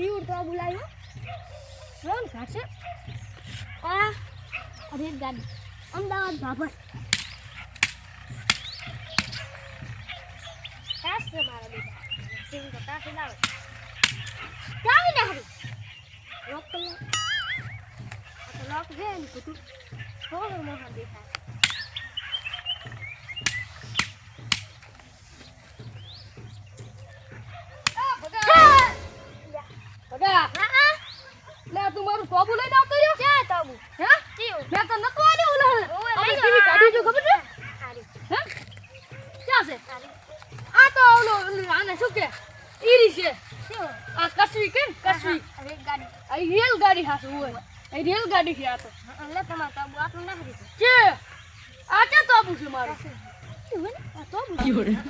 પીવું તો બોલાયો રોન ઘાટશે આ રેલ ગાડી. અમદાવાદ ભાભર કાશ છે મારા બેટા. ટીમ તો કાશ લાવે. ચાવી ના હરી. લોક તો આ તો લોક છે ને બધું. થોડું મોહન દેખાય લે તું મારું ટોબુ લઈને આવતો રહ્યો? ક્યાં તાબુ હે? મેં તો નતો આલ્યો ઓલા. ઓવે, ટીવી કાઢી જો ખબર છે? હે ક્યાં છે? આ તો ઓલો આને શું કે? ઈરી છે. આ કસવી કે કસવી. રેલગાડી આ રેલગાડી હાસ હોય. આ રેલ છે આ તો. એટલે તમારે તાબુ આટલું ના હરી કે આ કે ટોબુ છે મારું? ના? ના તો નહીં.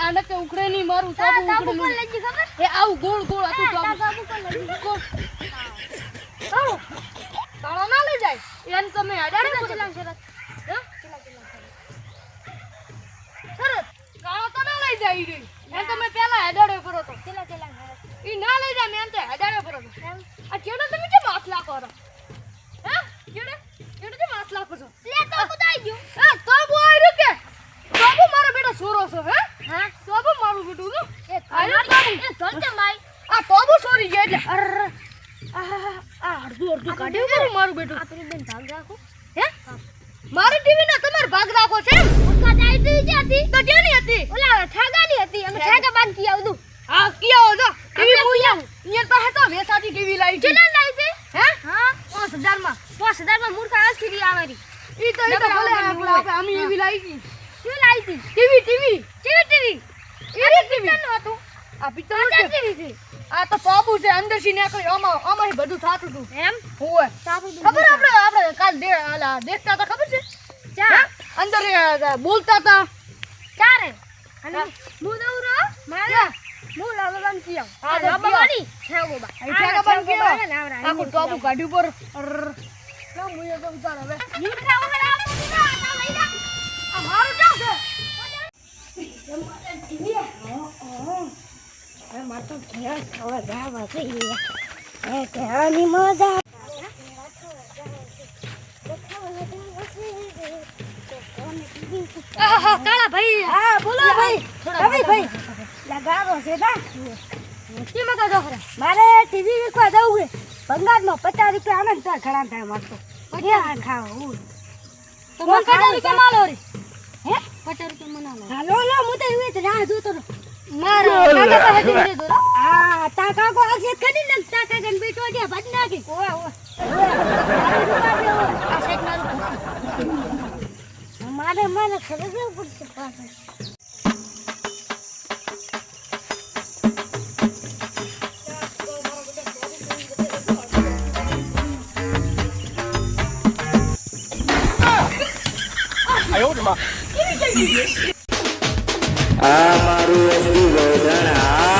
આને કે ઉખડે નહીં મારું ટોબુ તાબુ એ આવું ગોળ ગોળ હતું કેટલા. કેટલા શરત કેટલા કેટલા શરત સરસ તો ના લઈ જાય ઈ રહી. એને તમે પહેલા હેડાડે કરો તો કેટલા કેટલા શરત ઈ ના લઈ જાય મેં તો હેડાડે કરો તો આ ચેડો તમે કેમ હાથ લાખો છો હે ચેડે ચેડે કેમ હાથ લાખો છો લે તો બતાઈ ગયું હે તો બો આયરું કે તો બો મારો બેટો સોરો છો હે હા તો બો મારું બેટું નું એ તો એ માઈ આ તો બો સોરી ગયા એટલે અર આ અડધું અડધું કાઢ્યું મારું બેટું આપણી બેન ભાગ રાખો હે? મારી ટીવી ના તમારે ભાગ રાખો છે તો ઈ હતી તો કેની હતી? ઓલા ઠાગાની હતી. અમે ઠાગા. બાંધ કી આવતું હા કિયા જો ટીવી આપણે મુયા ઇયન પાસે તો વેસાતી ટીવી લાવી છે કેટલા લાવી છે હે? હા. પાંચ હજારમાં પાંચ હજારમાં મૂર્ખા આખી આવેરી. ઈ તો ઈ તો ભલે આપણે અમે એવી લાવી ગઈ શું લાવી હતી? ટીવી ટીવી ટીવી એવી ટીવી કેટલાનું હતું આ પિત્તળ પચાસ છે ટીવી છે આ તો પાપુ છે અંદરથી નાખી આમાં આમાં બધું થાતું હતું એમ? હોય ખબર આપણે આપણે કાલ દેખતા હતા ખબર છે? અંદર બોલતા હતા ચારે અને હા. હું દઉં રહો મારે હું કિયો? હા, ઠેગો બા. આખું ટોપુ કાઢ્યું પર ના તો હવે. આ મારું છે? મારે તો ઘેર ખાવા જાવા છે એ કહેવાની મજા કાળા ભાઈ. હા બોલો ભાઈ. રવિ ભાઈ. લગાવો છે ના. કેમાં કાઢો ખરા મારે ટીવી વિકવા જવું છે. ભંગારમાં પચાસ રૂપિયા આનંદ ત્યાં ઘણા થાય મારતો. ક્યાં ખાવા તો મને પચાસ રૂપિયા માલો રે. હે? પચાસ રૂપિયા મને આલો. લો હું તો એવી રાહ જોતો મારા. કાકા પાસે દે દો રા. આ તા કાકો અક્ષેત કરી ને કાકા ને બેટો દે ભજ નાખી ઓવે, ઓવે. આ સાઈડ મારું મારે મારે ખરેખર પડશે પાછળ આ મારું એસટી ગોધણ આ